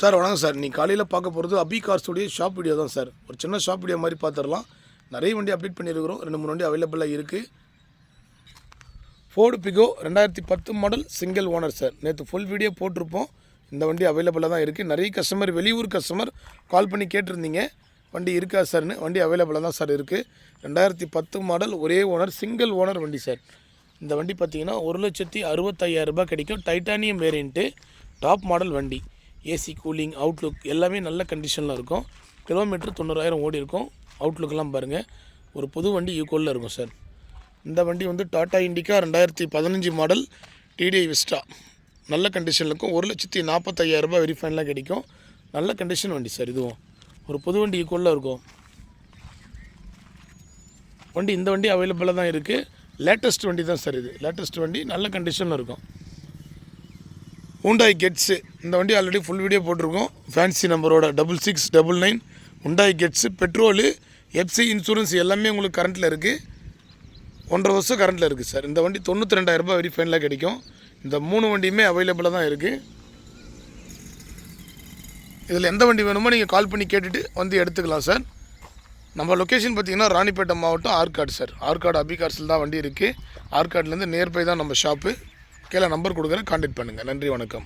Sir வணக்கம் sir. நீ காலையில் பார்க்க போகிறது அபி கார்ஸுடைய ஷாப் வீடியோ தான் சார். ஒரு சின்ன ஷாப் வீடியோ மாதிரி பார்த்துடலாம். நிறைய வண்டி அப்டேட் பண்ணியிருக்கிறோம். ரெண்டு மூணு வண்டி அவைலபிளாக இருக்குது ஃபோர்டு பிகோ ரெண்டாயிரத்தி பத்து மாடல் சிங்கிள் ஓனர் சார். நேற்று ஃபுல் வீடியோ போட்டிருப்போம். இந்த வண்டி அவைலபிளாக தான் இருக்குது நிறைய கஸ்டமர் வெளியூர் கஸ்டமர் கால் பண்ணி கேட்டிருந்தீங்க. வண்டி இருக்கா சார்னு. வண்டி அவைலபிளாக தான் சார் இருக்குது ரெண்டாயிரத்தி பத்து மாடல் ஒரே ஓனர் சிங்கிள் ஓனர் வண்டி சார். இந்த வண்டி பார்த்திங்கன்னா ஒரு லட்சத்தி அறுபத்தையாயிரரூபா ரூபாய் கிடைக்கும். டைட்டானியம் வேரியண்ட்டு டாப் மாடல் வண்டி. ஏசி கூலிங் அவுட்லுக் எல்லாமே நல்ல கண்டிஷனில் இருக்கும். கிலோமீட்டர் தொண்ணூறாயிரம் ஓடி இருக்கும். அவுட்லுக்கெல்லாம் பாருங்கள் ஒரு புது வண்டி ஈக்குவலில் இருக்கும் சார் இந்த வண்டி வந்து டாடா இண்டிகா ரெண்டாயிரத்தி பதினஞ்சு மாடல் டிடிஐ விஸ்டா நல்ல கண்டிஷனில் இருக்கும். ஒரு லட்சத்தி நாற்பத்தையாயிரரூபா ரூபாய் வெரிஃபைன்லாம் கிடைக்கும். நல்ல கண்டிஷன் வண்டி சார் இதுவும். ஒரு புது வண்டி ஈக்குவலில் இருக்கும். வண்டி இந்த வண்டி அவைலபிளாக தான் இருக்குது லேட்டஸ்ட் வண்டி தான் சார் இது. லேட்டஸ்ட் வண்டி நல்ல கண்டிஷனில் இருக்கும். உண்டாய் கெட்ஸு இந்த வண்டி ஆல்ரெடி ஃபுல் வீடியோ போட்டிருக்கோம். ஃபேன்சி நம்பரோட double six double nine Hyundai Getz petrol FC insurance எல்லாமே உங்களுக்கு கரண்ட்டில் இருக்குது ஒன்றரை வருஷம் கரண்ட்டில் இருக்குது சார் இந்த வண்டி தொண்ணூற்றி ரெண்டாயிரரூபா வெரி ஃபைனில் கிடைக்கும். இந்த மூணு வண்டியுமே அவைலபிளாக தான் இருக்குது இதில் எந்த வண்டி வேணுமோ நீங்கள் கால் பண்ணி கேட்டுட்டு வந்து எடுத்துக்கலாம் சார் நம்ம லொக்கேஷன் பார்த்தீங்கன்னா ராணிப்பேட்டை மாவட்டம் ஆற்காடு சார் ஆற்காடு அபிகார்ஸில் தான் வண்டி இருக்குது ஆற்காட்லேருந்து நியர்பை தான் நம்ம ஷாப்பு கீழே நம்பர் கொடுக்குறேன் கான்டாக்ட் பண்ணுங்கள் நன்றி வணக்கம்.